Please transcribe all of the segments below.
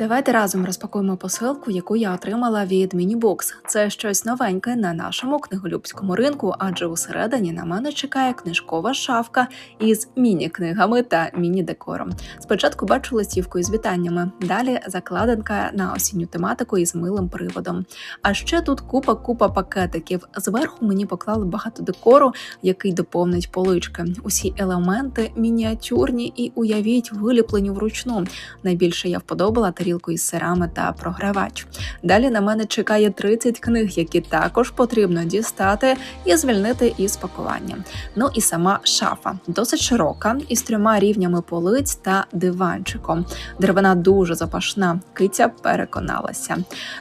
Давайте разом розпакуємо посилку, яку я отримала від Мінібокс. Це щось новеньке на нашому книголюбському ринку, адже усередині на мене чекає книжкова шафка із міні-книгами та міні-декором. Спочатку бачу листівку із вітаннями, далі закладинка на осінню тематику із милим приводом. А ще тут купа-купа пакетиків. Зверху мені поклали багато декору, який доповнить полички. Усі елементи мініатюрні і уявіть, виліплені вручну. Найбільше я вподобала тарілку із сирами та програвач. Далі на мене чекає 30 книг, які також потрібно дістати і звільнити із пакування. Ну і сама шафа досить широка, із трьома рівнями полиць та диванчиком. Деревина дуже запашна. Киця переконалася.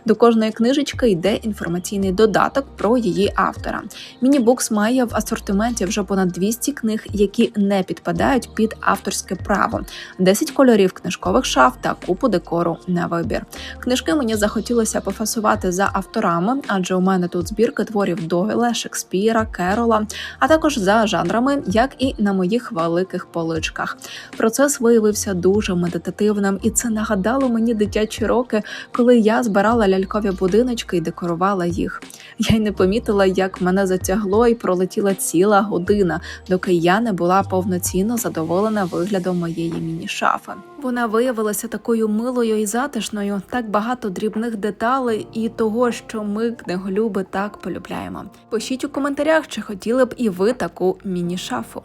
До кожної книжечки йде інформаційний додаток про її автора. Мінібукс має в асортименті вже понад 200 книг, які не підпадають під авторське право, 10 кольорів книжкових шаф та купу декору на вибір. Книжки мені захотілося пофасувати за авторами, адже у мене тут збірки творів Дойла, Шекспіра, Керола, а також за жанрами, як і на моїх великих поличках. Процес виявився дуже медитативним, і це нагадало мені дитячі роки, коли я збирала лялькові будиночки і декорувала їх. Я й не помітила, як мене затягло і пролетіла ціла година, доки я не була повноцінно задоволена виглядом моєї міні-шафи. Вона виявилася такою милою і затишною, так багато дрібних деталей і того, що ми книголюби так полюбляємо. Пишіть у коментарях, чи хотіли б і ви таку міні-шафу.